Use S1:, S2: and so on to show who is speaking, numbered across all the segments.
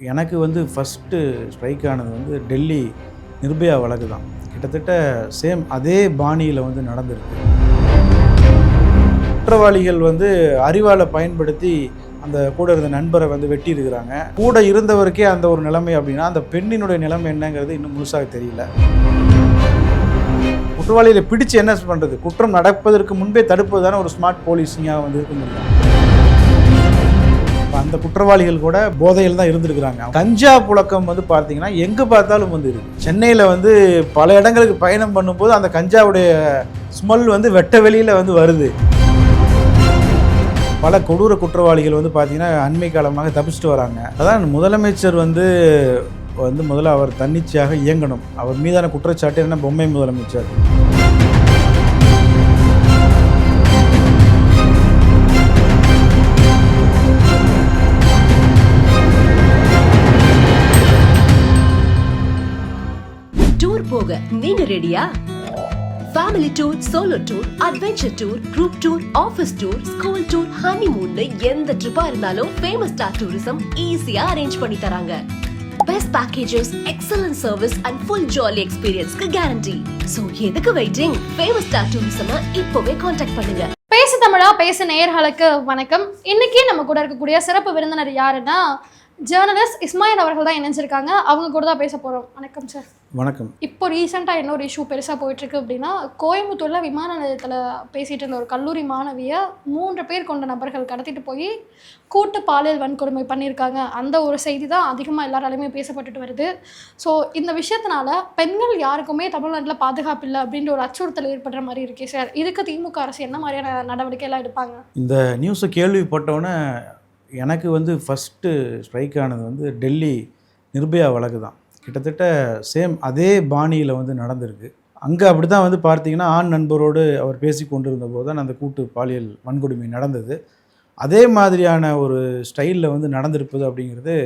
S1: எனக்கு வந்து first strike ஆனது வந்து டெல்லி நிர்பயா வழக்கு தான். கிட்டத்தட்ட சேம் அதே பாணியில் வந்து நடந்திருக்கு. குற்றவாளிகள் வந்து அறிவாலை பயன்படுத்தி அந்த கூட இருந்த நண்பரை வந்து வெட்டி இருக்கிறாங்க கூட இருந்தவருக்கே அந்த ஒரு நிலைமை அப்படின்னா அந்த பெண்ணினுடைய நிலைமை என்னங்கிறது இன்னும் முழுசாக தெரியல. குற்றவாளிகளை பிடிச்சு என்ன பண்ணுறது குற்றம் நடப்பதற்கு முன்பே தடுப்பது தானே ஒரு ஸ்மார்ட் போலீஸிங்காக வந்து இருக்க முடியும் அந்த குற்றவாளிகள் கூட போதையில் தான் இருந்திருக்கிறாங்க. கஞ்சா புழக்கம் வந்து பார்த்தீங்கன்னா எங்கே பார்த்தாலும் வந்து இருக்குது சென்னையில் வந்து பல இடங்களுக்கு பயணம் பண்ணும்போது அந்த கஞ்சாவுடைய ஸ்மெல் வந்து வெட்ட வெளியில் வந்து வருது. பல கொடூர குற்றவாளிகள் வந்து பார்த்தீங்கன்னா அண்மை காலமாக தப்பிச்சுட்டு வராங்க. அதான் முதலமைச்சர் வந்து வந்து முதல்ல அவர் தன்னிச்சையாக இயங்கணும். அவர் மீதான குற்றச்சாட்டு என்ன பொம்மை முதலமைச்சர்?
S2: போக நீங்க ரெடியா family tour solo tour adventure tour group tour office tour school tour honeymoon எந்த ட்ரிப்பா இருந்தாலும் ஃபேமஸ் ஸ்டார் டூரிசம் ஈஸியா அரேஞ்ச் பண்ணி தராங்க. Best packages excellent service and full jolly எக்ஸ்பீரியன்ஸ்க்கு guarantee so எதுக்கு வெயிட்டிங் ஃபேமஸ் ஸ்டார் டூரிசம் இப்போவே காண்டாக்ட் பண்ணுங்க.
S3: பேசு தமிழா பேசு நேயர்களுக்கு வணக்கம். இன்னைக்கு நம்ம கூட இருக்கக்கூடிய சிறப்பு விருந்தினர் யாருன்னா ஜேர்னலிஸ்ட் இஸ்மாயில் அவர்கள் தான் இணைஞ்சிருக்காங்க. அவங்க கூட தான் பேச போகிறோம் வணக்கம் சார்
S1: வணக்கம்.
S3: இப்போ ரீசெண்டாக இன்னொரு இஷ்யூ பெருசாக போயிட்டுருக்கு அப்படின்னா கோயம்புத்தூரில் விமான நிலையத்தில் பேசிகிட்டு இருந்த ஒரு கல்லூரி மாணவியை மூன்று பேர் கொண்ட நபர்கள் கடத்திட்டு போய் கூட்டு பாலியல் வன்கொடுமை பண்ணியிருக்காங்க. அந்த ஒரு செய்தி தான் அதிகமாக எல்லாராலையுமே பேசப்பட்டுட்டு வருது. ஸோ இந்த விஷயத்தினால பெண்கள் யாருக்குமே தமிழ்நாட்டில் பாதுகாப்பு இல்லை அப்படின்ற ஒரு அச்சுறுத்தல் ஏற்படுற மாதிரி இருக்கே சார் இதுக்கு திமுக அரசு என்ன மாதிரியான நடவடிக்கை எல்லாம் எடுப்பாங்க?
S1: இந்த நியூஸை கேள்விப்பட்டோன்னே எனக்கு வந்து ஃபஸ்ட்டு ஸ்ட்ரைக் ஆனது வந்து டெல்லி நிர்பயா வழக்கு தான். கிட்டத்தட்ட சேம் அதே பாணியில் வந்து நடந்திருக்கு. அங்கே அப்படி தான் வந்து பார்த்தீங்கன்னா ஆண் நண்பரோடு அவர் பேசி கொண்டிருந்த போது தான் அந்த கூட்டு பாலியல் வன்கொடுமை நடந்தது. அதே மாதிரியான ஒரு ஸ்டைலில் வந்து நடந்திருப்பது அப்படிங்கிறது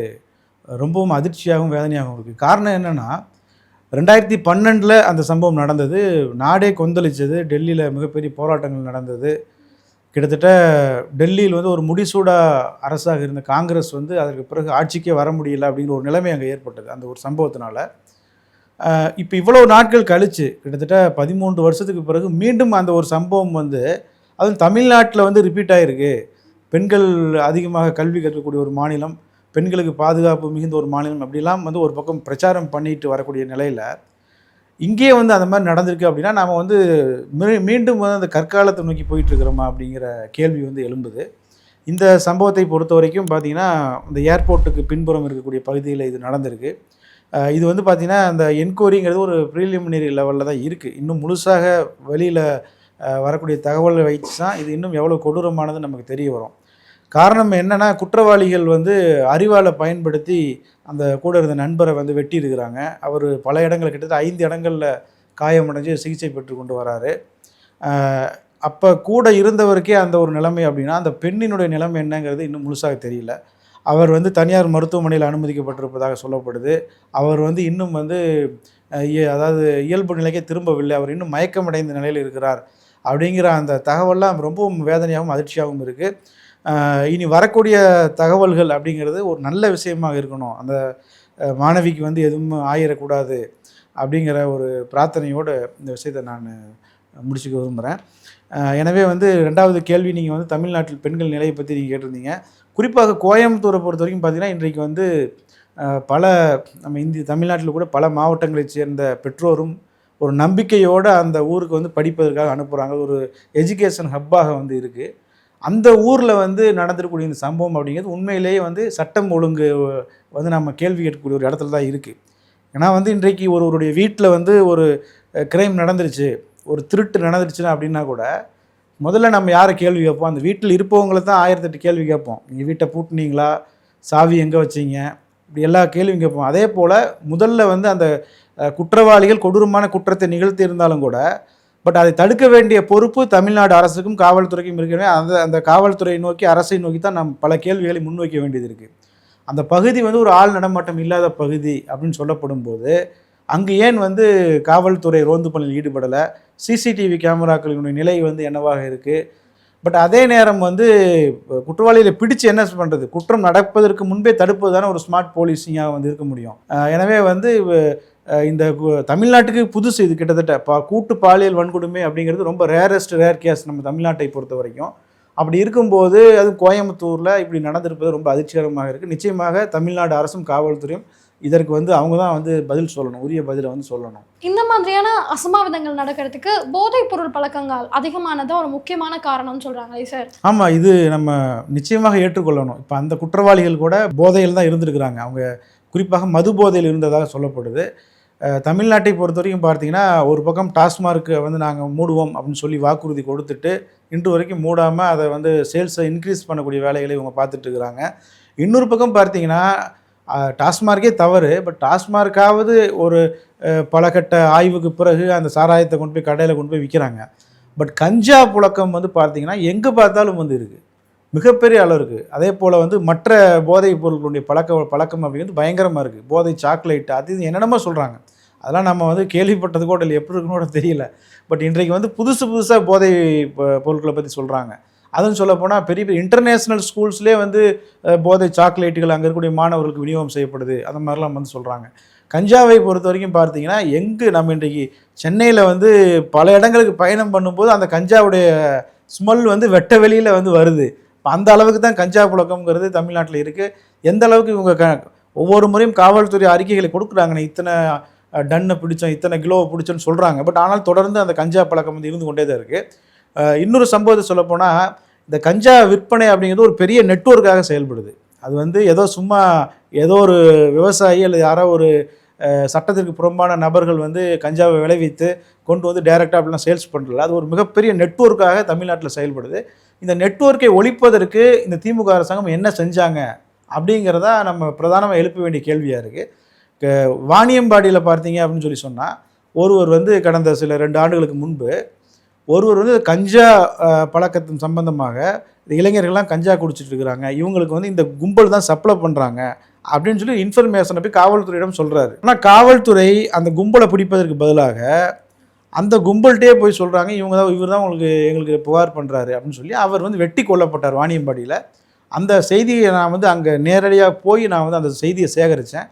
S1: ரொம்பவும் அதிர்ச்சியாகவும் வேதனையாகவும் இருக்குது காரணம் என்னென்னா ரெண்டாயிரத்தி பன்னெண்டில் அந்த சம்பவம் நடந்தது. நாடே கொந்தளிச்சது. டெல்லியில் மிகப்பெரிய போராட்டங்கள் நடந்தது. கிட்டத்தட்ட டெல்லியில் வந்து ஒரு முடிசூடா அரசாக இருந்த காங்கிரஸ் வந்து அதற்கு பிறகு ஆட்சிக்கே வர முடியல அப்படிங்கிற ஒரு நிலைமை அங்கே ஏற்பட்டது அந்த ஒரு சம்பவத்தினால. இப்போ இவ்வளோ நாட்கள் கழித்து கிட்டத்தட்ட பதிமூன்று வருஷத்துக்கு பிறகு மீண்டும் அந்த ஒரு சம்பவம் வந்து அதுவும் தமிழ்நாட்டில் வந்து ரிப்பீட் ஆகிருக்கு பெண்கள் அதிகமாக கல்வி கற்கக்கூடிய ஒரு மாநிலம் பெண்களுக்கு பாதுகாப்பு மிகுந்த ஒரு மாநிலம் அப்படிலாம் வந்து ஒரு பக்கம் பிரச்சாரம் பண்ணிட்டு வரக்கூடிய நிலையில் இங்கேயே வந்து அந்த மாதிரி நடந்திருக்கு அப்படின்னா நாம் வந்து மீ- மீண்டும் வந்து அந்த கற்காலத்தை நோக்கி போயிட்டு இருக்கிறோமா அப்படிங்கிற கேள்வி வந்து எழும்புது. இந்த சம்பவத்தை பொறுத்த வரைக்கும் பார்த்தீங்கன்னா இந்த ஏர்போர்ட்டுக்கு பின்புறம் இருக்கக்கூடிய பகுதியில் இது நடந்திருக்கு. இது வந்து பார்த்திங்கன்னா அந்த என்கொயரிங்கிறது ஒரு ப்ரீலிமினரி லெவலில் தான் இருக்குது இன்னும் முழுசாக வெளியில் வரக்கூடிய தகவலை வைத்து தான் இது இன்னும் எவ்வளோ கொடூரமானது நமக்கு தெரிய வரும். காரணம் என்னென்னா குற்றவாளிகள் வந்து அறிவாலை பயன்படுத்தி அந்த கூட இருந்த நண்பரை வந்து வெட்டி இருக்கிறாங்க அவர் பல இடங்கள் கிட்டத்தட்ட ஐந்து இடங்களில் காயமடைஞ்சு சிகிச்சை பெற்று கொண்டு வராரு. அப்போ கூட இருந்தவருக்கே அந்த ஒரு நிலைமை அப்படின்னா அந்த பெண்ணினுடைய நிலைமை என்னங்கிறது இன்னும் முழுசாக தெரியல. அவர் வந்து தனியார் மருத்துவமனையில் அனுமதிக்கப்பட்டிருப்பதாக சொல்லப்படுது. அவர் வந்து இன்னும் வந்து இய- அதாவது இயல்பு நிலைக்கே திரும்பவில்லை. அவர் இன்னும் மயக்கமடைந்த நிலையில் இருக்கிறார். அப்படிங்கிற அந்த தகவல்லாம் ரொம்பவும் வேதனையாகவும் அதிர்ச்சியாகவும் இருக்குது இனி வரக்கூடிய தகவல்கள் அப்படிங்கிறது ஒரு நல்ல விஷயமாக இருக்கணும். அந்த மாணவிக்கு வந்து எதுவும் ஆயிடக்கூடாது அப்படிங்கிற ஒரு பிரார்த்தனையோடு இந்த விஷயத்தை நான் முடிச்சுக்க விரும்புகிறேன் எனவே வந்து ரெண்டாவது கேள்வி நீங்கள் வந்து தமிழ்நாட்டில் பெண்கள் நிலையை பற்றி நீங்கள் கேட்டிருந்தீங்க. குறிப்பாக கோயம்புத்தூரை பொறுத்த வரைக்கும் பார்த்தீங்கன்னா இன்றைக்கு வந்து பல நம்ம இந்திய தமிழ்நாட்டில் கூட பல மாவட்டங்களைச் சேர்ந்த பெற்றோரும் ஒரு நம்பிக்கையோடு அந்த ஊருக்கு வந்து படிப்பதற்காக அனுப்புகிறாங்க ஒரு எஜுகேஷன் ஹப்பாக வந்து இருக்குது அந்த ஊரில் வந்து நடந்திருக்கக்கூடிய இந்த சம்பவம் அப்படிங்கிறது உண்மையிலேயே வந்து சட்டம் ஒழுங்கு வந்து நம்ம கேள்வி கேட்கக்கூடிய ஒரு இடத்துல தான் இருக்குது ஏன்னா வந்து இன்றைக்கு ஒருவருடைய வீட்டில் வந்து ஒரு கிரைம் நடந்துருச்சு ஒரு திருட்டு நடந்துருச்சுன்னா அப்படின்னா கூட முதல்ல நம்ம யாரை கேள்வி கேட்போம்? அந்த வீட்டில் இருப்பவங்களை தான் ஆயிரத்தெட்டு கேள்வி கேட்போம். நீங்கள் வீட்டை பூட்டினீங்களா? சாவி எங்கே வச்சீங்க? இப்படி எல்லா கேள்வியும் கேட்போம். அதே போல் முதல்ல வந்து அந்த குற்றவாளிகள் கொடூரமான குற்றத்தை நிகழ்த்தி இருந்தாலும் கூட பட் அதை தடுக்க வேண்டிய பொறுப்பு தமிழ்நாடு அரசுக்கும் காவல்துறைக்கும் இருக்கிறவே அந்த அந்த காவல்துறையை நோக்கி அரசை நோக்கி தான் நாம் பல கேள்விகளை முன்வைக்க வேண்டியது இருக்குது அந்த பகுதி வந்து ஒரு ஆள் நடமாட்டம் இல்லாத பகுதி அப்படின்னு சொல்லப்படும் போது அங்கு ஏன் வந்து காவல்துறை ரோந்து பணியில் ஈடுபடலை? சிசிடிவி கேமராக்களினுடைய நிலை வந்து என்னவாக இருக்குது பட் அதே நேரம் வந்து குற்றவாளியில் குற்றவாளிகளை பிடிச்சு என்ன பண்ணுறது குற்றம் நடப்பதற்கு முன்பே தடுப்பது தானே ஒரு ஸ்மார்ட் போலீஸிங்காக வந்து இருக்க முடியும். எனவே வந்து இந்த கு- தமிழ்நாட்டுக்கு புதுசு இது கிட்டத்தட்ட. பா கூட்டு பாலியல் வன்கொடுமை அப்படிங்கிறது ரொம்ப ரேரஸ்ட் ரேர் கேஸ் நம்ம தமிழ்நாட்டை பொறுத்த வரைக்கும். அப்படி இருக்கும்போது அது கோயம்புத்தூரில் இப்படி நடந்திருப்பது ரொம்ப அதிர்ச்சிகரமாக இருக்குது நிச்சயமாக தமிழ்நாடு அரசும் காவல்துறையும் இதற்கு வந்து அவங்க தான் வந்து பதில் சொல்லணும். உரிய பதிலை வந்து சொல்லணும்.
S3: இந்த மாதிரியான அசம்பாவிதங்கள் நடக்கிறதுக்கு போதைப் பொருள் பழக்கங்கள் அதிகமானது ஒரு முக்கியமான காரணம்னு சொல்றாங்களே சார்?
S1: ஆமாம் இது நம்ம நிச்சயமாக ஏற்றுக்கொள்ளணும். இப்போ அந்த குற்றவாளிகள் கூட போதையில் தான் இருந்திருக்கிறாங்க. அவங்க குறிப்பாக மது போதையில் இருந்ததாக சொல்லப்படுது. தமிழ்நாட்டை பொறுத்த வரைக்கும் பார்த்தீங்கன்னா ஒரு பக்கம் டாஸ்மார்க்கை வந்து நாங்கள் மூடுவோம் அப்படின்னு சொல்லி வாக்குறுதி கொடுத்துட்டு இன்று வரைக்கும் மூடாமல் அதை வந்து சேல்ஸை இன்க்ரீஸ் பண்ணக்கூடிய வேலைகளை இவங்க பார்த்துட்டு இருக்கிறாங்க. இன்னொரு பக்கம் பார்த்தீங்கன்னா டாஸ்மார்க்கே தவறு. பட் டாஸ்மார்க்காவது ஒரு பல கட்ட ஆய்வுக்கு பிறகு அந்த சாராயத்தை கொண்டு போய் கடையில் கொண்டு போய் விற்கிறாங்க பட் கஞ்சா புழக்கம் வந்து பார்த்தீங்கன்னா எங்கே பார்த்தாலும் வந்து இருக்குது மிகப்பெரிய அளவு இருக்குது அதே போல் வந்து மற்ற போதைப் பொருட்களுடைய பழக்க பழக்கம் அப்படிங்கிறது பயங்கரமாக இருக்குது போதை சாக்லேட் அது இது என்னென்னமோ சொல்கிறாங்க அதெல்லாம் நம்ம வந்து கேள்விப்பட்டது கூட இல்லை. எப்படி இருக்குன்னு கூட தெரியல. பட் இன்றைக்கு வந்து புதுசு புதுசாக போதை பொருட்களை பற்றி சொல்கிறாங்க அதுவும் சொல்லப்போனால் பெரிய பெரிய இன்டர்நேஷ்னல் ஸ்கூல்ஸ்லேயே வந்து போதை சாக்லேட்டுகள் அங்கே இருக்கக்கூடிய மாணவர்களுக்கு விநியோகம் செய்யப்படுது. அந்த மாதிரிலாம் வந்து சொல்கிறாங்க கஞ்சாவை பொறுத்த வரைக்கும் பார்த்தீங்கன்னா எங்கு நம்ம இன்றைக்கு சென்னையில் வந்து பல இடங்களுக்கு பயணம் பண்ணும்போது அந்த கஞ்சாவுடைய ஸ்மெல் வந்து வெட்ட வெளியில் வந்து வருது. இப்போ அந்த அளவுக்கு தான் கஞ்சா புழக்கம்ங்கிறது தமிழ்நாட்டில் இருக்குது எந்த அளவுக்கு இவங்க க ஒவ்வொரு முறையும் காவல்துறை அறிக்கைகளை கொடுக்குறாங்கண்ணே இத்தனை டன்னை பிடிச்சோம் இத்தனை கிலோவை பிடிச்சோன்னு சொல்கிறாங்க பட் ஆனால் தொடர்ந்து அந்த கஞ்சா பழக்கம் வந்து இருந்து கொண்டே தான் இருக்குது இன்னொரு சம்பவத்தை சொல்லப்போனால் இந்த கஞ்சா விற்பனை அப்படிங்கிறது ஒரு பெரிய நெட்ஒர்க்காக செயல்படுது. அது வந்து ஏதோ சும்மா ஏதோ ஒரு விவசாயி அல்லது யாரோ ஒரு சட்டத்திற்கு புறம்பான நபர்கள் வந்து கஞ்சாவை விளைவித்து கொண்டு வந்து டைரெக்டாக அப்படிலாம் சேல்ஸ் பண்ணுறல அது ஒரு மிகப்பெரிய நெட்ஒர்க்காக தமிழ்நாட்டில் செயல்படுது. இந்த நெட்வொர்க்கை ஒழிப்பதற்கு இந்த திமுக அரசாங்கம் என்ன செஞ்சாங்க அப்படிங்கிறதா நம்ம பிரதானமாக எழுப்ப வேண்டிய கேள்வியாக இருக்குது வாணியம்பாடியில் பார்த்தீங்க அப்படின்னு சொல்லி சொன்னால் ஒருவர் வந்து கடந்த சில ரெண்டு ஆண்டுகளுக்கு முன்பு ஒருவர் வந்து கஞ்சா பழக்கத்தின் சம்பந்தமாக இந்த இளைஞர்கள்லாம் கஞ்சா குடிச்சிட்டு இருக்கிறாங்க. இவங்களுக்கு வந்து இந்த கும்பல் தான் சப்ளை பண்ணுறாங்க அப்படின்னு சொல்லி இன்ஃபர்மேஷனை போய் காவல்துறையிடம் சொல்கிறாரு ஆனால் காவல்துறை அந்த கும்பலை பிடிப்பதற்கு பதிலாக அந்த கும்பல்கிட்டே போய் சொல்கிறாங்க இவங்க தான் இவர் தான் உங்களுக்கு எங்களுக்கு புகார் பண்ணுறாரு அப்படின்னு சொல்லி அவர் வந்து வெட்டி கொல்லப்பட்டார் வாணியம்பாடியில். அந்த செய்தியை நான் வந்து அங்கே நேரடியாக போய் நான் வந்து அந்த செய்தியை சேகரித்தேன்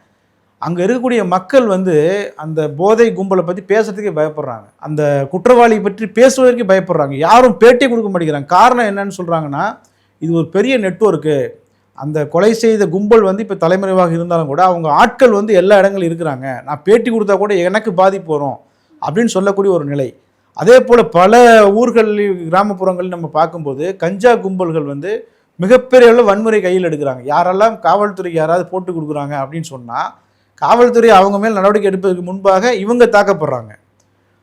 S1: அங்கே இருக்கக்கூடிய மக்கள் வந்து அந்த போதை கும்பலை பற்றி பேசுறதுக்கே பயப்படுறாங்க. அந்த குற்றவாளி பற்றி பேசுவதற்கே பயப்படுறாங்க. யாரும் பேட்டி கொடுக்க மாட்டேங்கிறாங்க. காரணம் என்னன்னு சொல்கிறாங்கன்னா இது ஒரு பெரிய நெட்வொர்க்கு. அந்த கொலை செய்த கும்பல் வந்து இப்போ தலைமறைவாக இருந்தாலும் கூட அவங்க ஆட்கள் வந்து எல்லா இடங்களும் இருக்கிறாங்க. நான் பேட்டி கொடுத்தா கூட எனக்கு பாதிப்பு வரும். அப்படின்னு சொல்லக்கூடிய ஒரு நிலை. அதே போல் பல ஊர்கள் கிராமப்புறங்களில் நம்ம பார்க்கும்போது கஞ்சா கும்பல்கள் வந்து மிகப்பெரிய அளவு வன்முறை கையில் எடுக்கிறாங்க. யாரெல்லாம் காவல்துறைக்கு யாராவது போட்டு கொடுக்குறாங்க அப்படின்னு சொன்னால் காவல்துறை அவங்க மேல் நடவடிக்கை எடுப்பதற்கு முன்பாக இவங்க தாக்கப்படுறாங்க.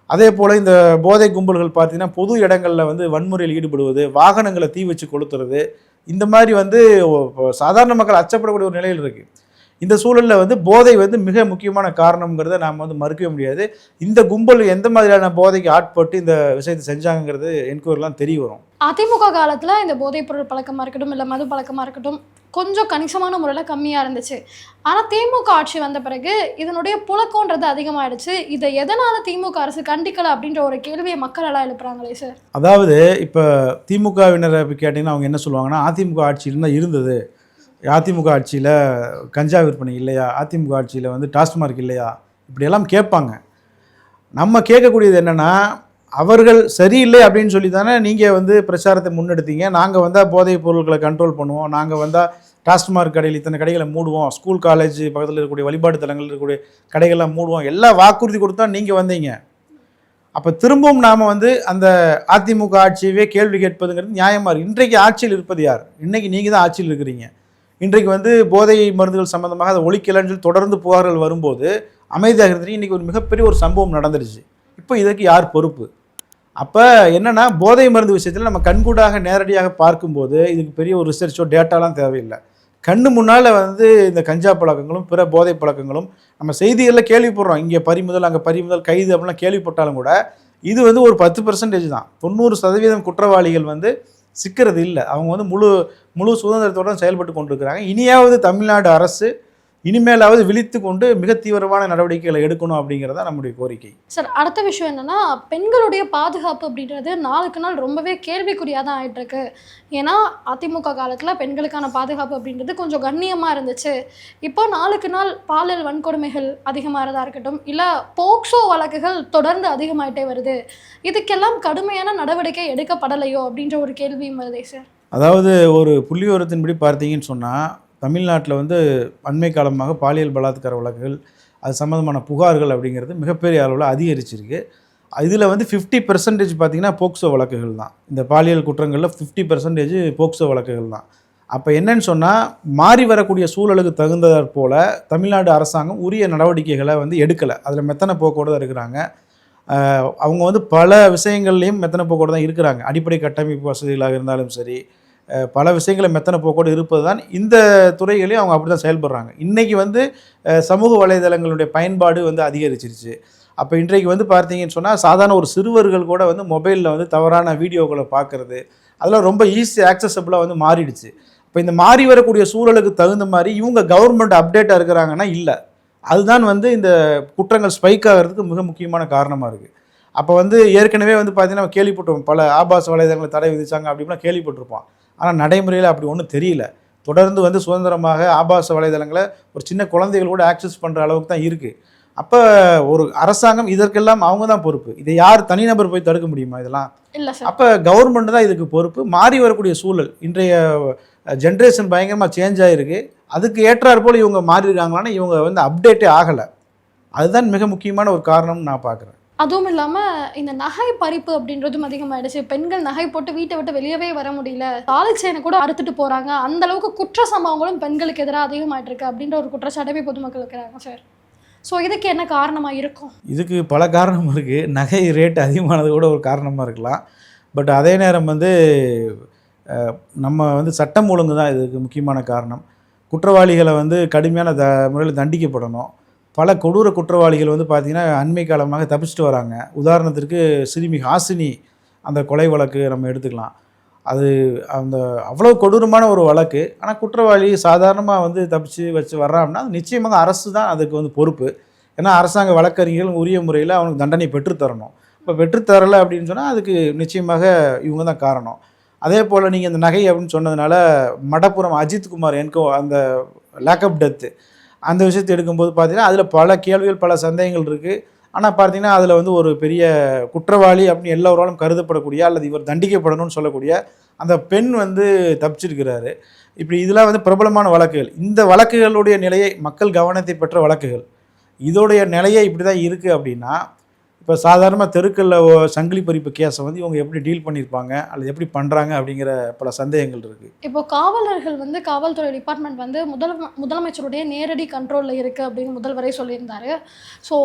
S1: அதே போல் இந்த போதை கும்பல்கள் பார்த்தீங்கன்னா பொது இடங்களில் வந்து வன்முறையில் ஈடுபடுவது வாகனங்களை தீ வச்சு கொளுத்துறது இந்த மாதிரி வந்து சாதாரண மக்கள் அச்சப்படக்கூடிய ஒரு நிலையில் இருக்குது இந்த சூழலில் வந்து போதை வந்து மிக முக்கியமான காரணம்ங்கிறத நாம் வந்து மறுக்கவே முடியாது. இந்த கும்பல் எந்த மாதிரியான போதைக்கு ஆட்பட்டு இந்த விஷயத்தை செஞ்சாங்கங்கிறது என்கொயரிலாம் தெரிய வரும்.
S3: அதிமுக காலத்தில் இந்த போதைப் பொருள் பழக்கமாக இருக்கட்டும் இல்லை மது பழக்கமாக இருக்கட்டும் கொஞ்சம் கணிசமான முறையில் கம்மியாக இருந்துச்சு. ஆனால் திமுக ஆட்சி வந்த பிறகு இதனுடைய புழக்கம்ன்றது அதிகமாயிடுச்சு. இதை எதனால் திமுக அரசு கண்டிக்கலை அப்படின்ற ஒரு கேள்வியை மக்கள் எல்லாம் எழுப்புறாங்களே சார்?
S1: அதாவது இப்போ திமுகவினரை கேட்டிங்கன்னா அவங்க என்ன சொல்லுவாங்கன்னா அதிமுக ஆட்சியில் தான் இருந்தது. அதிமுக ஆட்சியில் கஞ்சா விற்பனை இல்லையா? அதிமுக ஆட்சியில் வந்து டாஸ்மார்க் இல்லையா? இப்படியெல்லாம் கேட்பாங்க. நம்ம கேட்கக்கூடியது என்னென்னா அவர்கள் சரியில்லை அப்படின்னு சொல்லி தானே நீங்கள் வந்து பிரச்சாரத்தை முன்னெடுத்தீங்க. நாங்கள் வந்தால் போதைப் பொருட்களை கண்ட்ரோல் பண்ணுவோம். நாங்கள் வந்தால் டாஸ்மார்க் கடையில் இத்தனை கடைகளை மூடுவோம். ஸ்கூல் காலேஜ் பக்கத்தில் இருக்கக்கூடிய வழிபாட்டு தலங்கள் இருக்கக்கூடிய கடைகள்லாம் மூடுவோம். எல்லா வாக்குறுதி கொடுத்தா நீங்கள் வந்தீங்க. அப்போ திரும்பவும் நாம் வந்து அந்த அதிமுக ஆட்சியவே கேள்வி கேட்பதுங்கிறது நியாயமாக இருக்குது இன்றைக்கு ஆட்சியில் இருப்பது யார்? இன்றைக்கி நீங்கள் தான் ஆட்சியில் இருக்கிறீங்க. இன்றைக்கு வந்து போதை மருந்துகள் சம்மந்தமாக அதை ஒழிக்கலன்னு சொல்லி தொடர்ந்து புகார்கள் வரும்போது அமைதியாக இருந்துட்டு இன்றைக்கி ஒரு மிகப்பெரிய ஒரு சம்பவம் நடந்துருச்சு. இப்போ இதற்கு யார் பொறுப்பு? அப்போ என்னென்னா போதை மருந்து விஷயத்தில் நம்ம கண்கூடாக நேரடியாக பார்க்கும்போது இதுக்கு பெரிய ஒரு ரிசர்ச்சோ டேட்டாலாம் தேவையில்லை. கண்ணு முன்னால் வந்து இந்த கஞ்சா பழக்கங்களும் பிற போதை பழக்கங்களும் நம்ம செய்திகளில் கேள்விப்படுறோம். இங்கே பறிமுதல் அங்கே பறிமுதல் கைது அப்படிலாம் கேள்விப்பட்டாலும் கூட இது வந்து ஒரு பத்து பர்சன்டேஜ் தான். தொண்ணூறு சதவீதம் குற்றவாளிகள் வந்து சிக்கிறது இல்லை. அவங்க வந்து முழு முழு சுதந்திரத்தோடு செயல்பட்டு கொண்டிருக்கிறாங்க. இனியாவது தமிழ்நாடு அரசு இனிமேலாவது விழித்து கொண்டு மிக தீவிரமான நடவடிக்கைகளை எடுக்கணும் அப்படிங்கிறதா நம்முடைய கோரிக்கை.
S3: சார் அடுத்த விஷயம் என்னன்னா பெண்களுடைய பாதுகாப்பு அப்படின்றது நாளுக்கு நாள் ரொம்பவே கேள்விக்குறியாக தான் ஆயிட்டு இருக்கு ஏன்னா அதிமுக காலத்தில் பெண்களுக்கான பாதுகாப்பு அப்படின்றது கொஞ்சம் கண்ணியமாக இருந்துச்சு. இப்போ நாளுக்கு நாள் பாலியல் வன்கொடுமைகள் அதிகமாகிறதா இருக்கட்டும் இல்லை போக்சோ வழக்குகள் தொடர்ந்து அதிகமாயிட்டே வருது. இதுக்கெல்லாம் கடுமையான நடவடிக்கை எடுக்கப்படலையோ அப்படின்ற ஒரு கேள்வியும் வருதே சார்.
S1: அதாவது ஒரு புள்ளிவிவரத்தின்படி பார்த்தீங்கன்னு சொன்னால் தமிழ்நாட்டில் வந்து அண்மை காலமாக பாலியல் பலாத்கார வழக்குகள் அது சம்மந்தமான புகார்கள் அப்படிங்கிறது மிகப்பெரிய அளவில் அதிகரிச்சிருக்கு. இதில் வந்து ஃபிஃப்டி பெர்சன்டேஜ் பார்த்தீங்கன்னா போக்சோ வழக்குகள் தான். இந்த பாலியல் குற்றங்களில் ஃபிஃப்டி பெர்சன்டேஜ் போக்சோ வழக்குகள் தான். அப்போ என்னன்னு சொன்னால் மாறி வரக்கூடிய சூழலுக்கு தகுந்ததற் போல் தமிழ்நாடு அரசாங்கம் உரிய நடவடிக்கைகளை வந்து எடுக்கலை. அதில் மெத்தனை போக்கோடு தான் இருக்கிறாங்க. அவங்க வந்து பல விஷயங்கள்லையும் மெத்தனை போக்கோடு தான் இருக்கிறாங்க. அடிப்படை கட்டமைப்பு வசதிகளாக இருந்தாலும் சரி பல விஷயங்களை மெத்தனை போக்கோடு இருப்பது தான் இந்த துறைகளையும் அவங்க அப்படி தான் செயல்படுறாங்க. இன்றைக்கி வந்து சமூக வலைதளங்களுடைய பயன்பாடு வந்து அதிகரிச்சிருச்சு. அப்போ இன்றைக்கு வந்து பார்த்தீங்கன்னு சொன்னால் சாதாரண ஒரு சிறுவர்கள் கூட வந்து மொபைலில் வந்து தவறான வீடியோக்களை பார்க்குறது அதெல்லாம் ரொம்ப ஈஸி ஆக்சசபிளாக வந்து மாறிடுச்சு. இப்போ இந்த மாறி வரக்கூடிய சூழலுக்கு தகுந்த மாதிரி இவங்க கவர்மெண்ட் அப்டேட்டாக இருக்கிறாங்கன்னா இல்லை. அதுதான் வந்து இந்த குற்றங்கள் ஸ்பைக் ஆகிறதுக்கு மிக முக்கியமான காரணமாக இருக்குது அப்போ வந்து ஏற்கனவே வந்து பார்த்தீங்கன்னா கேள்விப்பட்டிருப்போம் பல ஆபாச வலைதளங்களை தடை விதிச்சாங்க அப்படின்னா கேள்விப்பட்டிருப்போம். ஆனால் நடைமுறையில் அப்படி ஒன்றும் தெரியல. தொடர்ந்து வந்து சுதந்திரமாக ஆபாச வலைதளங்களை ஒரு சின்ன குழந்தைகள் கூட ஆக்சஸ் பண்ணுற அளவுக்கு தான் இருக்குது அப்போ ஒரு அரசாங்கம் இதற்கெல்லாம் அவங்க தான் பொறுப்பு. இதை யார் தனிநபர் போய் தடுக்க முடியுமா இதெல்லாம்? அப்போ கவர்மெண்ட் தான் இதுக்கு பொறுப்பு. மாறி வரக்கூடிய சூழல். இன்றைய ஜென்ரேஷன் பயங்கரமாக சேஞ்ச் ஆகிருக்கு அதுக்கு ஏற்றாற் போல் இவங்க மாறி இருக்காங்களான்னா இவங்க வந்து அப்டேட்டே ஆகலை. அதுதான் மிக முக்கியமான ஒரு காரணம்னு நான் பார்க்குறேன்.
S3: அதுவும் இல்லாமல் இந்த நகை பறிப்பு அப்படின்றதும் அதிகமாயிடுச்சு. பெண்கள் நகை போட்டு வீட்டை விட்டு வெளியவே வர முடியல. தாலி செயினை கூட அறுத்துட்டு போகிறாங்க அந்த அளவுக்கு குற்ற சம்பவங்களும் பெண்களுக்கு எதிராக அதிகமாயிட்டு இருக்கு அப்படின்ற ஒரு குற்றச்சாட்டை பொதுமக்கள் இருக்கிறாங்க சார் ஸோ இதுக்கு என்ன காரணமாக இருக்கும்?
S1: இதுக்கு பல காரணம் இருக்குது நகை ரேட் அதிகமானது கூட ஒரு காரணமாக இருக்கலாம். பட் அதே நேரம் வந்து நம்ம வந்து சட்டம் ஒழுங்கு தான் இதுக்கு முக்கியமான காரணம். குற்றவாளிகளை வந்து கடுமையான த முறையில் தண்டிக்கப்படணும். பல கொடூர குற்றவாளிகள் வந்து பார்த்திங்கன்னா அண்மை காலமாக தப்பிச்சிட்டு வராங்க. உதாரணத்திற்கு சிறுமி ஹாசினி அந்த கொலை வழக்கு நம்ம எடுத்துக்கலாம். அது அந்த அவ்வளோ கொடூரமான ஒரு வழக்கு. ஆனால் குற்றவாளி சாதாரணமாக வந்து தப்பிச்சு வச்சு வர்றான்னா நிச்சயமாக அரசு தான் அதுக்கு வந்து பொறுப்பு. ஏன்னா அரசாங்க வழக்கறிஞர்கள் உரிய முறையில் அவனுக்கு தண்டனை பெற்றுத்தரணும் இப்போ பெற்றுத்தரலை அப்படின்னு சொன்னால் அதுக்கு நிச்சயமாக இவங்க தான் காரணம். அதே போல் நீங்கள் இந்த நகை அப்படின்னு சொன்னதுனால மடப்புறம் அஜித் குமார் என்கோ அந்த லேக்கப் டெத்து அந்த விஷயத்தை எடுக்கும்போது பார்த்தீங்கன்னா அதில் பல கேள்விகள் பல சந்தேகங்கள் இருக்குது ஆனால் பார்த்தீங்கன்னா அதில் வந்து ஒரு பெரிய குற்றவாளி அப்படின்னு எல்லோராலும் கருதப்படக்கூடிய அல்லது இவர் தண்டிக்கப்படணும்னு சொல்லக்கூடிய அந்த பெண் வந்து தப்பிச்சிருக்கிறாரு. இப்படி இதெல்லாம் வந்து பிரபலமான வழக்குகள். இந்த வழக்குகளுடைய நிலையை மக்கள் கவனத்தை பெற்ற வழக்குகள். இதோடைய நிலையை இப்படி தான் இருக்குது அப்படின்னா இப்போ சாதாரணமாக தெருக்களில் சங்கிலி பறிப்பு கேஸை வந்து இவங்க எப்படி டீல் பண்ணியிருப்பாங்க? அல்லது எப்படி பண்ணுறாங்க அப்படிங்கிற பல சந்தேகங்கள் இருக்குது
S3: இப்போ காவலர்கள் வந்து காவல்துறை டிபார்ட்மெண்ட் வந்து முதல் முதலமைச்சருடைய நேரடி கண்ட்ரோலில் இருக்குது அப்படின்னு முதல்வரே சொல்லியிருந்தாரு. ஸோ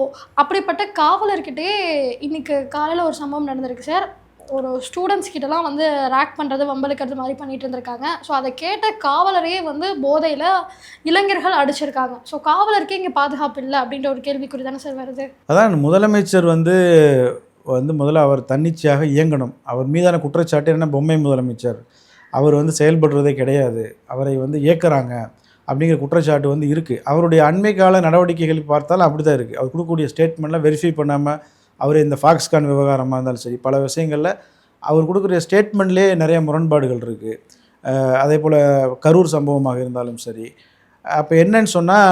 S3: அப்படிப்பட்ட காவலர்கிட்டே இன்னைக்கு காலையில் ஒரு சம்பவம் நடந்திருக்கு சார். ஒரு ஸ்டூடெண்ட்ஸ் கிட்டலாம் வந்து ரேக் பண்ணுறது வம்பளுக்கிறது மாதிரி பண்ணிட்டு இருந்திருக்காங்க. ஸோ அதை கேட்ட காவலரையே வந்து போதையில் இளைஞர்கள் அடிச்சிருக்காங்க. ஸோ காவலருக்கே இங்கே பாதுகாப்பு இல்லை அப்படின்ற ஒரு கேள்விக்குறி தானே சார் வருது?
S1: அதான் முதலமைச்சர் வந்து வந்து முதல்ல அவர் தன்னிச்சையாக இயங்கணும். அவர் மீதான குற்றச்சாட்டு என்ன பொம்மை முதலமைச்சர். அவர் வந்து செயல்படுறதே கிடையாது. அவரை வந்து இயக்குறாங்க அப்படிங்கிற குற்றச்சாட்டு வந்து இருக்குது அவருடைய அண்மை கால நடவடிக்கைகள் பார்த்தாலும் அப்படி தான் இருக்குது அவர் கொடுக்கக்கூடிய ஸ்டேட்மெண்ட்லாம் வெரிஃபை பண்ணாமல் அவர் இந்த ஃபாக்ஸ்கான் விவகாரமாக இருந்தாலும் சரி பல விஷயங்களில் அவர் கொடுக்குற ஸ்டேட்மெண்ட்லேயே நிறைய முரண்பாடுகள் இருக்குது அதே போல் கரூர் சம்பவமாக இருந்தாலும் சரி. அப்போ என்னன்னு சொன்னால்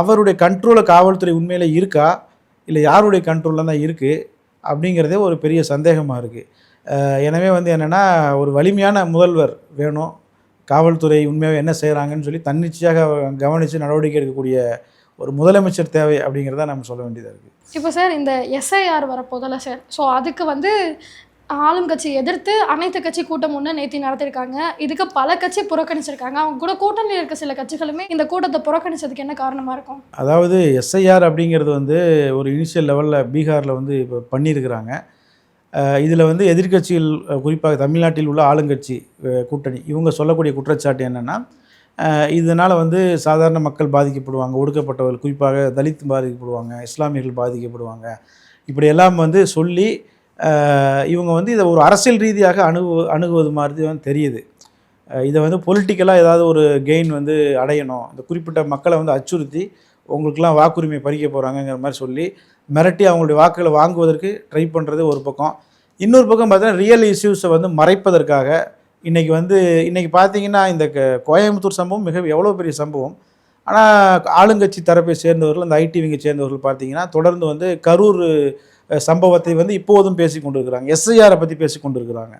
S1: அவருடைய கண்ட்ரோலில் காவல்துறை உண்மையிலே இருக்கா? இல்லை யாருடைய கண்ட்ரோலில் தான் இருக்குது அப்படிங்கிறதே ஒரு பெரிய சந்தேகமாக இருக்குது எனவே வந்து என்னென்னா ஒரு வலிமையான முதல்வர் வேணும். காவல்துறை உண்மையாக என்ன செய்கிறாங்கன்னு சொல்லி தன்னிச்சையாக கவனித்து நடவடிக்கை எடுக்கக்கூடிய ஒரு முதலமைச்சர் தேவை அப்படிங்கிறத நம்ம சொல்ல வேண்டியதாக இருக்குது
S3: இப்போ சார் இந்த எஸ்ஐஆர் வரப்போதில்ல சார். ஸோ அதுக்கு வந்து ஆளும் கட்சி எதிர்த்து அனைத்து கட்சி கூட்டம் ஒன்று நேற்று நடத்தியிருக்காங்க இதுக்கு பல கட்சி புறக்கணிச்சிருக்காங்க. அவங்க கூட கூட்டணியில் இருக்க சில கட்சிகளுமே இந்த கூட்டத்தை புறக்கணிச்சதுக்கு என்ன காரணமாக இருக்கும்?
S1: அதாவது எஸ்ஐஆர் அப்படிங்கிறது வந்து ஒரு இனிஷியல் லெவலில் பீகாரில் வந்து இப்போ பண்ணியிருக்கிறாங்க. இதில் வந்து எதிர்க்கட்சிகள் குறிப்பாக தமிழ்நாட்டில் உள்ள ஆளுங்கட்சி கூட்டணி இவங்க சொல்லக்கூடிய குற்றச்சாட்டு என்னென்னா இதனால் வந்து சாதாரண மக்கள் பாதிக்கப்படுவாங்க. ஒடுக்கப்பட்டவர்கள் குறிப்பாக தலித் பாதிக்கப்படுவாங்க இஸ்லாமியர்கள் பாதிக்கப்படுவாங்க. இப்படியெல்லாம் வந்து சொல்லி இவங்க வந்து இதை ஒரு அரசியல் ரீதியாக அணுகு அணுகுவது மாதிரி தான் தெரியுது. இதை வந்து பொலிட்டிக்கலாக ஏதாவது ஒரு கெயின் வந்து அடையணும். இந்த குறிப்பிட்ட மக்களை வந்து அச்சுறுத்தி உங்களுக்கெல்லாம் வாக்குரிமை பறிக்க போகிறாங்கங்கிற மாதிரி சொல்லி மிரட்டி அவங்களுடைய வாக்குகளை வாங்குவதற்கு ட்ரை பண்ணுறது ஒரு பக்கம். இன்னொரு பக்கம் பார்த்தீங்கன்னா ரியல் இஷ்யூஸை வந்து மறைப்பதற்காக இன்றைக்கி வந்து இன்றைக்கி பார்த்தீங்கன்னா இந்த க- கோயம்புத்தூர் சம்பவம் மிக எவ்வளோ பெரிய சம்பவம். ஆனால் ஆளுங்கட்சி தரப்பை சேர்ந்தவர்கள் அந்த ஐடி விங்கை சேர்ந்தவர்கள் பார்த்தீங்கன்னா தொடர்ந்து வந்து கரூர் சம்பவத்தை வந்து இப்போதும் பேசி கொண்டிருக்கிறாங்க. எஸ்ஐஆரை பற்றி பேசி கொண்டிருக்கிறாங்க.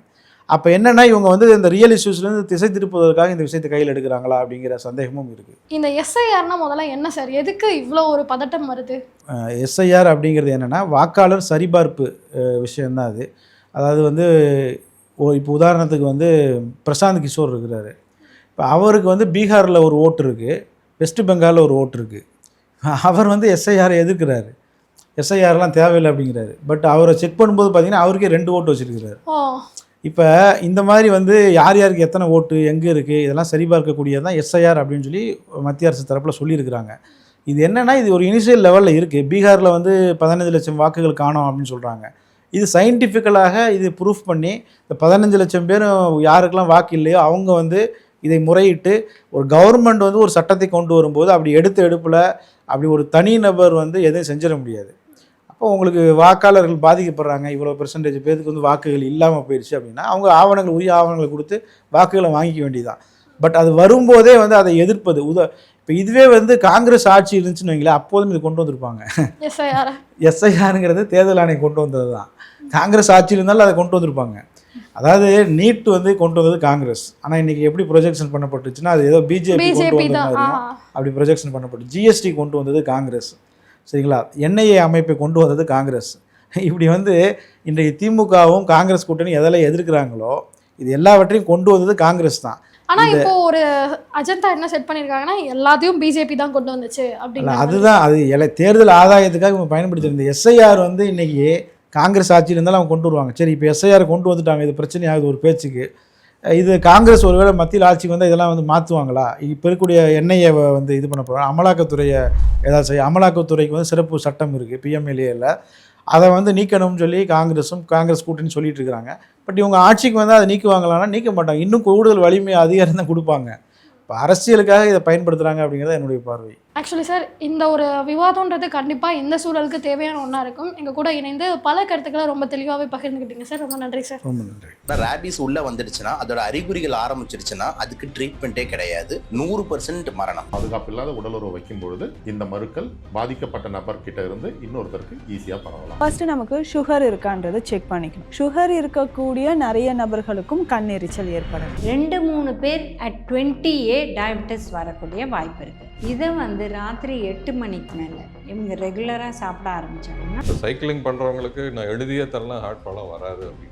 S1: அப்போ என்னென்னா இவங்க வந்து இந்த ரியல் இஷ்யூஸ்லேருந்து திசை திருப்புவதற்காக இந்த விஷயத்தை கையில் எடுக்கிறாங்களா அப்படிங்கிற சந்தேகமும் இருக்குது
S3: இந்த எஸ்ஐஆர்னா முதல்ல என்ன சார்? எதுக்கு இவ்வளோ ஒரு பதட்டம் வருது?
S1: எஸ்ஐஆர் அப்படிங்கிறது என்னென்னா வாக்காளர் சரிபார்ப்பு அஹ், விஷயம்தான் அது. அதாவது வந்து ஓ இப்போ உதாரணத்துக்கு வந்து பிரசாந்த் கிஷோர் இருக்கிறாரு. இப்போ அவருக்கு வந்து பீகாரில் ஒரு ஓட்டு இருக்குது வெஸ்ட் பெங்காலில் ஒரு ஓட்டு இருக்குது அவர் வந்து எஸ்ஐஆரை எதிர்க்கிறாரு. எஸ்ஐஆர்லாம் தேவையில்லை அப்படிங்கிறாரு. பட் அவரை செக் பண்ணும்போது பார்த்தீங்கன்னா அவருக்கே ரெண்டு ஓட்டு வச்சிருக்கிறாரு. இப்போ இந்த மாதிரி வந்து யார் யாருக்கு எத்தனை ஓட்டு எங்கே இருக்குது இதெல்லாம் சரிபார்க்கக்கூடியது தான் எஸ்ஐஆர் அப்படின்னு சொல்லி மத்திய அரசு தரப்பில் சொல்லியிருக்கிறாங்க. இது என்னன்னா இது ஒரு இனிஷியல் லெவலில் இருக்குது பீகாரில் வந்து பதினஞ்சு லட்சம் வாக்குகள் காணோம் அப்படின்னு சொல்கிறாங்க இது சயின்டிஃபிக்கலாக இது ப்ரூஃப் பண்ணி இந்த பதினஞ்சு லட்சம் பேரும் யாருக்கெல்லாம் வாக்கு இல்லையோ அவங்க வந்து இதை முறையிட்டு ஒரு கவர்மெண்ட் வந்து ஒரு சட்டத்தை கொண்டு வரும்போது அப்படி எடுத்து எடுப்பில் அப்படி ஒரு தனி நபர் வந்து எதையும் செஞ்சிட முடியாது. அப்போ உங்களுக்கு வாக்காளர்கள் பாதிக்கப்படுறாங்க இவ்வளோ பெர்சன்டேஜ் பேருக்கு வந்து வாக்குகள் இல்லாமல் போயிடுச்சு அப்படின்னா அவங்க ஆவணங்கள் உரிய ஆவணங்களை கொடுத்து வாக்குகளை வாங்கிக்க வேண்டியதுதான். பட் அது வரும்போதே வந்து அதை எதிர்ப்பது. உத இப்போ இதுவே வந்து காங்கிரஸ் ஆட்சி இருந்துச்சுன்னு வைங்களேன் அப்போதும் இது கொண்டு வந்திருப்பாங்க.
S3: எஸ்ஐஆர்
S1: எஸ்ஐஆருங்கிறது தேர்தல் ஆணையம் கொண்டு வந்தது தான் காங்கிரஸ் ஆட்சியில் இருந்தாலும் அதை கொண்டு வந்திருப்பாங்க. அதாவது நீட் வந்து கொண்டு வந்தது காங்கிரஸ். ஆனால் இன்னைக்கு எப்படி ப்ரொஜெக்ஷன் பண்ணப்பட்டுச்சுன்னா அது ஏதோ பிஜேபி கொண்டு வந்த மாதிரியும் அப்படி ப்ரொஜெக்ஷன் பண்ணப்பட்டு ஜிஎஸ்டி கொண்டு வந்தது காங்கிரஸ். சரிங்களா? என்ஐஏ அமைப்பை கொண்டு வந்தது காங்கிரஸ். இப்படி வந்து இன்றைக்கு திமுகவும் காங்கிரஸ் கூட்டணி எதில் எதிர்க்கிறாங்களோ இது எல்லாவற்றையும் கொண்டு வந்தது காங்கிரஸ் தான்.
S3: ஆனா இப்போ ஒரு அஜெண்டா என்ன செட் பண்ணிருக்காங்கன்னா எல்லாத்தையும் பிஜேபி தான் கொண்டு வந்துச்சு அப்படிங்கிற
S1: அதுதான் அது எல தேர்தல் ஆதாயத்துக்காக இவங்க பயன்படுத்தியிருந்த எஸ்ஐஆர் வந்து இன்னைக்கு காங்கிரஸ் ஆட்சியில் இருந்தாலும் அவங்க கொண்டு வருவாங்க. சரி இப்போ எஸ்ஐஆர் கொண்டு வந்துட்டாங்க இது பிரச்சனை ஆகுது ஒரு பேச்சுக்கு. இது காங்கிரஸ் ஒருவேளை மத்தியில் ஆட்சிக்கு வந்து இதெல்லாம் வந்து மாற்றுவாங்களா இப்போ இருக்கக்கூடிய எண்ணெயை வந்து இது பண்ண போகிறாங்க அமலாக்கத்துறையை ஏதாவது செய்ய அமலாக்கத்துறைக்கு வந்து சிறப்பு சட்டம் இருக்குது பிஎம்எல்ஏல அதை வந்து நீக்கணும்னு சொல்லி காங்கிரஸும் காங்கிரஸ் கூட்டணி சொல்லிட்டு இருக்கிறாங்க. பட் இவங்க ஆட்சிக்கு வந்து அதை நீக்குவாங்களான்னா நீக்க மாட்டாங்க. இன்னும் கூடுதல் வலிமை அதிகாரம் தான் கொடுப்பாங்க. இப்போ அரசியலுக்காக இதை பயன்படுத்துகிறாங்க அப்படிங்கிறது என்னுடைய பார்வை.
S3: ஆக்சுவலி சார் இந்த ஒரு விவாதம்ன்றது கண்டிப்பா இந்த சூழலுக்கு தேவையான ஒன்றா இருக்கும். எங்க கூட இணைந்து பல கருத்துக்களை ரொம்ப தெளிவாகவே பகிர்ந்துக்கிட்டீங்க சார் ரொம்ப நன்றி சார்
S1: ரொம்ப நன்றி.
S4: ரேபிஸ் உள்ள வந்துடுச்சுன்னா அதோட அறிகுறிகள் ஆரம்பிச்சிருச்சுன்னா அதுக்கு ட்ரீட்மெண்ட்டே கிடையாது. நூறு பர்சன்ட் மரணம்.
S5: பாதுகாப்பு இல்லாத உடலுறவு வைக்கும் பொழுது இந்த மருக்கள் பாதிக்கப்பட்ட நபர்கிட்ட இருந்து இன்னொருத்தருக்கு ஈஸியாக பரவலாம்.
S6: ஃபர்ஸ்ட் நமக்கு சுகர் இருக்கான்றதை செக் பண்ணிக்கணும். சுகர் இருக்கக்கூடிய நிறைய நபர்களுக்கும் கண்ணெரிச்சல் ஏற்படும்
S7: ரெண்டு மூணு பேர் அட் டுவெண்ட்டி ஏ டயபிட்டிஸ் வரக்கூடிய வாய்ப்பு இருக்குது இதை வந்து ராத்திரி எட்டு மணிக்கு மேலே இவங்க ரெகுலராக சாப்பிட ஆரம்பிச்சாங்கன்னா
S8: இப்போ சைக்கிளிங் பண்ணுறவங்களுக்கு நான் எழுதியே தரலாம் ஹார்ட் ப்ராப்ளம் வராது அப்படின்னு